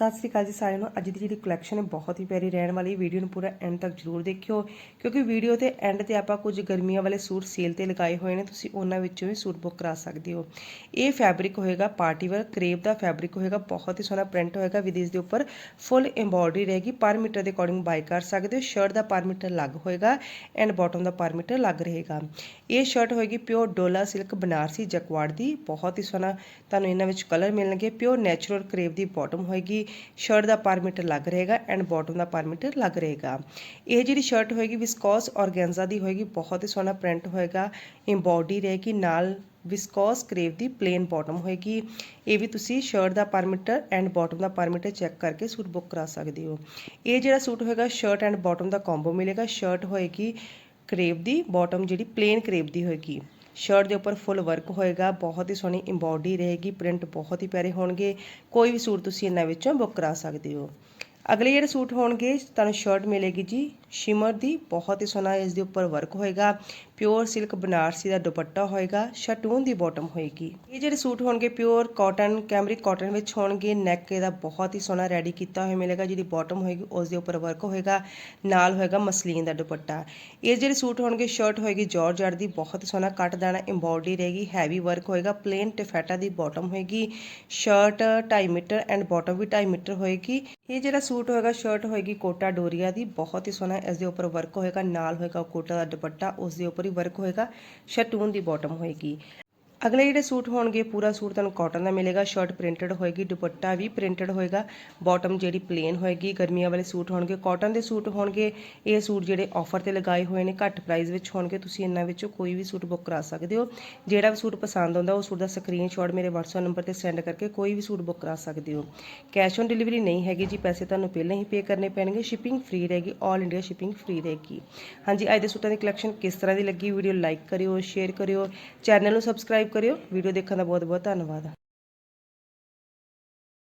ਸਤਿ ਸ੍ਰੀ ਅਕਾਲ ਜੀ ਸਾਰਿਆਂ ਨੂੰ। ਅੱਜ ਦੀ ਜਿਹੜੀ ਕਲੈਕਸ਼ਨ ਹੈ, ਬਹੁਤ ਹੀ ਪਿਆਰੀ ਰਹਿਣ ਵਾਲੀ ਵੀਡੀਓ ਨੂੰ ਪੂਰਾ ਐਂਡ ਤੱਕ ਜਰੂਰ ਦੇਖਿਓ, ਕਿਉਂਕਿ ਵੀਡੀਓ ਤੇ ਐਂਡ ਤੇ ਆਪਾਂ ਕੁਝ ਗਰਮੀਆਂ ਵਾਲੇ ਸੂਟ ਸੇਲ ਤੇ ਲਗਾਏ ਹੋਏ ਨੇ, ਤੁਸੀਂ ਉਹਨਾਂ ਵਿੱਚੋਂ ਵੀ ਸੂਟ ਬੁੱਕ ਕਰਾ ਸਕਦੇ ਹੋ। ਇਹ ਫੈਬਰਿਕ ਹੋਏਗਾ ਪਾਰਟੀ ਵੇਅਰ ਕਰੇਪ ਦਾ ਫੈਬਰਿਕ ਹੋਏਗਾ, ਬਹੁਤ ਹੀ ਸੋਹਣਾ ਪ੍ਰਿੰਟ ਹੋਏਗਾ ਵਿਦ ਇਸ ਦੇ ਉੱਪਰ ਫੁੱਲ ਐਮਬੋਡਰੀ ਰਹੇਗੀ। ਪਰ ਮੀਟਰ ਦੇ ਅਕੋਰਡਿੰਗ ਬਾਈ ਕਰ ਸਕਦੇ ਹੋ। ਸ਼ਰਟ ਦਾ ਪਰ ਮੀਟਰ ਲੱਗ ਹੋਏਗਾ and bottom the per metre ਲੱਗ ਰਹੇਗਾ। ਇਹ ਸ਼ਰਟ ਹੋਏਗੀ ਪਿਓਰ ਡੋਲਾ ਸਿਲਕ ਬਨਾਰਸੀ ਜਕਵਾੜ ਦੀ। ਬਹੁਤ ਹੀ ਸੋਹਣਾ ਤੁਹਾਨੂੰ ਇਹਨਾਂ ਵਿੱਚ ਕਲਰ ਮਿਲਣਗੇ। ਪਿਓਰ ਨੈਚੁਰਲ ਕਰੇਪ ਦੀ ਬਾਟਮ ਹੋਏਗੀ। ਸ਼ਰਟ ਦਾ ਪਰ ਮੀਟਰ ਲੱਗ ਰਹੇਗਾ and bottom the per metre ਲੱਗ ਰਹੇਗਾ। ਇਹ ਜਿਹੜੀ ਸ਼ਰਟ ਹੋਏਗੀ ਵਿਸਕੋਸ ਔਰਗੈਂਜ਼ਾ ਦੀ ਹੋਏਗੀ, ਬਹੁਤ ਹੀ ਸੋਹਣਾ ਪ੍ਰਿੰਟ ਹੋਏਗਾ। ਇੰਬੋਡੀ ਰਹੇਗੀ, ਨਾਲ ਵਿਸਕੋਸ ਕਰੇਪ ਦੀ ਪਲੇਨ ਬਾਟਮ ਹੋਏਗੀ। ਇਹ ਵੀ ਤੁਸੀਂ ਸ਼ਰਟ ਦਾ ਪਰਮੀਟਰ ਐਂਡ ਬਾਟਮ ਦਾ ਪਰਮੀਟਰ ਚੈੱਕ ਕਰਕੇ ਸੂਟ ਬੁੱਕ ਕਰਾ ਸਕਦੇ ਹੋ। ਇਹ ਜਿਹੜਾ ਸੂਟ ਹੋਏਗਾ ਸ਼ਰਟ ਐਂਡ ਬਾਟਮ ਦਾ ਕੰਬੋ ਮਿਲੇਗਾ। ਸ਼ਰਟ ਹੋਏਗੀ ਕਰੇਪ ਦੀ ਬਾਟਮ ਜਿਹੜੀ ਪਲੇਨ ਕਰੇਪ ਦੀ ਹੋਏਗੀ। ਸ਼ਰਟ ਦੇ ਉੱਪਰ ਫੁੱਲ ਵਰਕ ਹੋਏਗਾ, ਬਹੁਤ ਹੀ ਸੋਹਣੀ ਇੰਬੋਡੀ ਰਹੇਗੀ ਪ੍ਰਿੰਟ ਬਹੁਤ ਹੀ ਪਿਆਰੇ ਹੋਣਗੇ, ਕੋਈ ਵੀ ਸੂਟ ਤੁਸੀਂ ਇਹਨਾਂ ਵਿੱਚੋਂ ਬੁੱਕ ਕਰਾ ਸਕਦੇ ਹੋ। ਅਗਲੇ ਜਿਹੜੇ ਸੂਟ ਹੋਣਗੇ, ਤੁਹਾਨੂੰ ਸ਼ਰਟ ਮਿਲੇਗੀ ਜੀ। ਸ਼ਿਮਰ ਦੀ ਬਹੁਤ ਹੀ ਸੋਹਣਾ ਇਸ ਦੇ ਉੱਪਰ ਵਰਕ ਹੋਏਗਾ। ਪਿਓਰ ਸਿਲਕ ਬਨਾਰਸੀ ਦਾ ਦੁਪੱਟਾ ਹੋਏਗਾ ਸ਼ਟੂਨ ਦੀ ਬਾਟਮ ਹੋਏਗੀ। ਇਹ ਜਿਹੜੇ ਸੂਟ ਹੋਣਗੇ ਪਿਓਰ ਕਾਟਨ ਕੈਮਰਿਕ ਕਾਟਨ ਵਿੱਚ ਹੋਣਗੇ। ਨੈਕ ਇਹਦਾ ਬਹੁਤ ਹੀ ਸੋਹਣਾ ਰੈਡੀ ਕੀਤਾ ਹੋਇਆ ਮਿਲੇਗਾ ਜਿਹੜੀ ਬਾਟਮ ਹੋਏਗੀ, ਉਸ ਦੇ ਉੱਪਰ ਵਰਕ ਹੋਏਗਾ। ਨਾਲ ਹੋਏਗਾ ਮਸਲੀਨ ਦਾ ਦੁਪੱਟਾ। ਇਹ ਜਿਹੜੇ ਸੂਟ ਹੋਣਗੇ ਸ਼ਰਟ ਹੋਏਗੀ ਜਾਰਜਟ ਦੀ, ਬਹੁਤ ਹੀ ਸੋਹਣਾ ਕੱਟ ਦਾਣਾ ਐਮਬੋਡੀ ਰਹੇਗੀ ਹੈਵੀ ਵਰਕ ਹੋਏਗਾ ਪਲੇਨ ਟਿਫੈਟਾ ਦੀ ਬਾਟਮ ਹੋਏਗੀ। ਸ਼ਰਟ 2.5 ਮੀਟਰ ਐਂਡ ਬਾਟਮ ਵੀ 2.5 ਮੀਟਰ ਹੋਏਗੀ। ਇਹ ਜਿਹੜਾ ਸੂਟ ਹੋਏਗਾ ਸ਼ਰਟ ਹੋਏਗੀ ਕੋਟਾ ਡੋਰੀਆ ਦੀ। ਬਹੁਤ ਹੀ ਸੋਹਣਾ ਇਸ ਦੇ ਉੱਪਰ ਵਰਕ ਹੋਏਗਾ, ਨਾਲ ਹੋਏਗਾ ਕੋਟਾ ਦਾ ਦੁਪੱਟਾ, ਉਸ ਦੇ ਉੱਪਰ ਹੀ ਵਰਕ ਹੋਏਗਾ, ਸ਼ਟੂਨ ਦੀ ਬਾਟਮ ਹੋਏਗੀ। ਅਗਲੇ ਜਿਹੜੇ ਸੂਟ ਹੋਣਗੇ, ਪੂਰਾ ਸੂਟ ਤੁਹਾਨੂੰ ਕਾਟਨ ਦਾ ਮਿਲੇਗਾ ਸ਼ਰਟ ਪ੍ਰਿੰਟਡ ਹੋਏਗੀ, ਦੁਪੱਟਾ ਵੀ ਪ੍ਰਿੰਟਡ ਹੋਏਗਾ ਬਾਟਮ ਜਿਹੜੀ ਪਲੇਨ ਹੋਏਗੀ, ਗਰਮੀਆਂ ਵਾਲੇ ਸੂਟ ਹੋਣਗੇ ਕਾਟਨ ਦੇ ਸੂਟ ਹੋਣਗੇ, ਇਹ ਸੂਟ ਜਿਹੜੇ ਆਫਰ ਤੇ ਲਗਾਏ ਹੋਏ ਨੇ, ਘੱਟ ਪ੍ਰਾਈਸ ਵਿੱਚ ਹੋਣਗੇ, ਤੁਸੀਂ ਇਹਨਾਂ ਵਿੱਚੋਂ ਕੋਈ ਵੀ ਸੂਟ ਬੁੱਕ ਕਰਾ ਸਕਦੇ ਹੋ। ਜਿਹੜਾ ਵੀ ਸੂਟ ਪਸੰਦ ਆਉਂਦਾ, ਉਹ ਸੂਟ ਦਾ ਸਕਰੀਨਸ਼ਾਟ ਮੇਰੇ WhatsApp ਨੰਬਰ ਤੇ ਸੈਂਡ ਕਰਕੇ ਕੋਈ ਵੀ ਸੂਟ ਬੁੱਕ ਕਰਾ ਸਕਦੇ ਹੋ। ਕੈਸ਼ ਔਨ ਡਿਲੀਵਰੀ ਨਹੀਂ ਹੈਗੀ ਜੀ, ਪੈਸੇ ਤੁਹਾਨੂੰ ਪਹਿਲਾਂ ਹੀ ਪੇ ਕਰਨੇ ਪੈਣਗੇ ਸ਼ਿਪਿੰਗ ਫ੍ਰੀ ਰਹੇਗੀ 올 ਇੰਡੀਆ ਸ਼ਿਪਿੰਗ ਫ੍ਰੀ ਰਹੇਗੀ। ਹਾਂਜੀ, ਅੱਜ ਦੇ ਸੂਟਾਂ ਦੀ ਕਲੈਕਸ਼ਨ ਕਿਸ ਤਰ੍ਹਾਂ ਦੀ ਲੱਗੀ ਵੀਡੀਓ ਲਾਈਕ ਕਰਿਓ ਸ਼ੇਅਰ ਕਰਿਓ ਚੈਨਲ ਨੂੰ ਸਬਸਕ੍ਰਾਈਬ ਸਬਸਕ੍ਰਾਈਬ ਕਰਿਓ ਵੀਡੀਓ ਦੇਖਣ ਦਾ ਬਹੁਤ ਬਹੁਤ ਧੰਨਵਾਦ